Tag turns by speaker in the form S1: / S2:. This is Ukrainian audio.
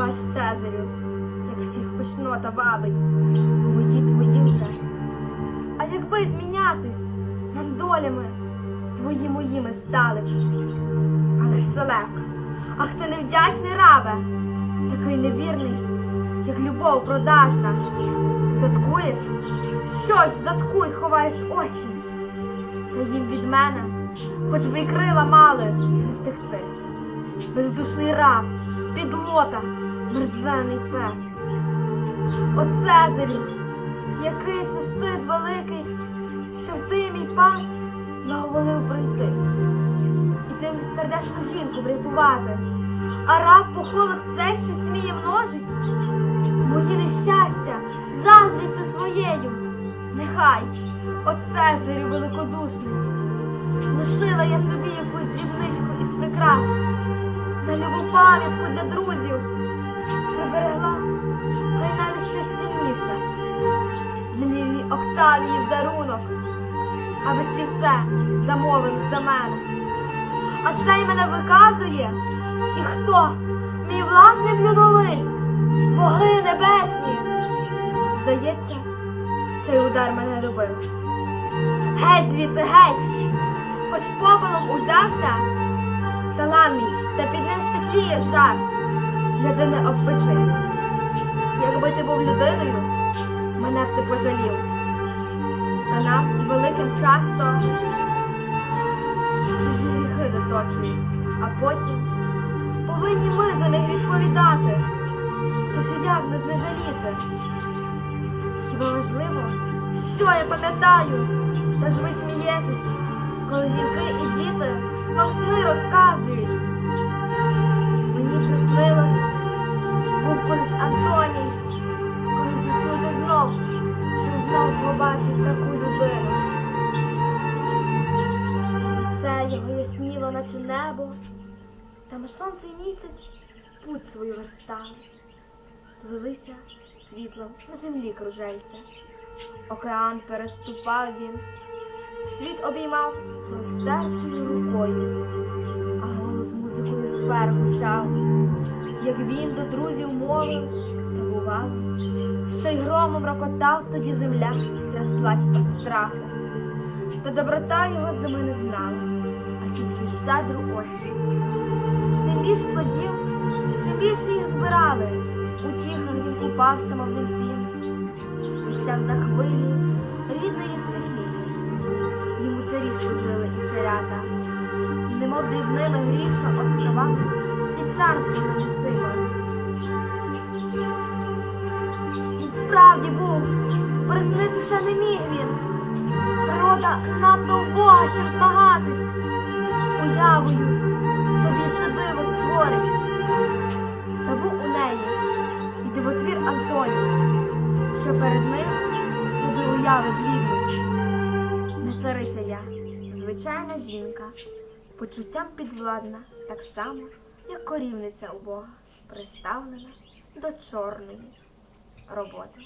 S1: Бач, Цезарю, як всіх пишнота вабить, мої твої вже. А якби змінятись нам долями, твої моїми стали б. Але ж Селевка, ах ти невдячний рабе, такий невірний, як любов продажна. Заткуєш? Щось заткуй, ховаєш очі. Та їм від мене, хоч би й крила мали, не втекти. Бездушний раб, підлота, мерзений пес. О Цезарю, який це стид великий, щоб ти, мій пан, благоволив прийти і тим сердешну жінку врятувати. А раб похолок цей, що сміє множить, мої нещастя, заздрістю своєю, нехай, о Цезарю великодушний, лишила я собі якусь дрібничку із прикрас, на любу пам'ятку для друзів Октавії в дарунок, аби слівце замовили за мене. А цей мене виказує. І хто? Мій власний блюдолис, боги небесні. Здається, цей удар мене любив. Геть звідси, геть! Хоч попелом узявся, талан мій, та під ним ще тліє жар. Гляди не обпечись. Якби ти був людиною, мене б ти пожалів. Та нам великим часто чужі гріхи доточують, а потім повинні ми за них відповідати. Тож як не жаліти? Хіба важливо, що я пам'ятаю? Та ж ви смієтесь, коли жінки і діти вам сни розказують. Мені приснилось, був колись Антоній, коли заснути знов, щоб знов побачить таку наче небо, там сонце і місяць путь свою верстали. Лилися світлом на землі кружельця. Океан переступав він, світ обіймав простертою рукою, а голос музикою сфер гучав, як він до друзів мовив, та бувало, що й громом рокотав тоді земля тряслась від страху. Та доброта його зими не знала, тільки щедру осінь. Тим більш плодів, чим більше їх збирали, у тіхах він купався, мов дельфін, піщав на хвилі рідної стихії. Йому царі служили і царята, немов дрібними грішми островами і царствами несими. Він справді був, приснитися не міг він. Природа надто вбога, щоб змагатись уявою, хто більше диво створить. Та був у неї і дивотвір Антоній, що перед ним туди уяви бліднуть. Не цариця я, звичайна жінка, почуттям підвладна, так само, як корівниця у Бога, приставлена до чорної роботи.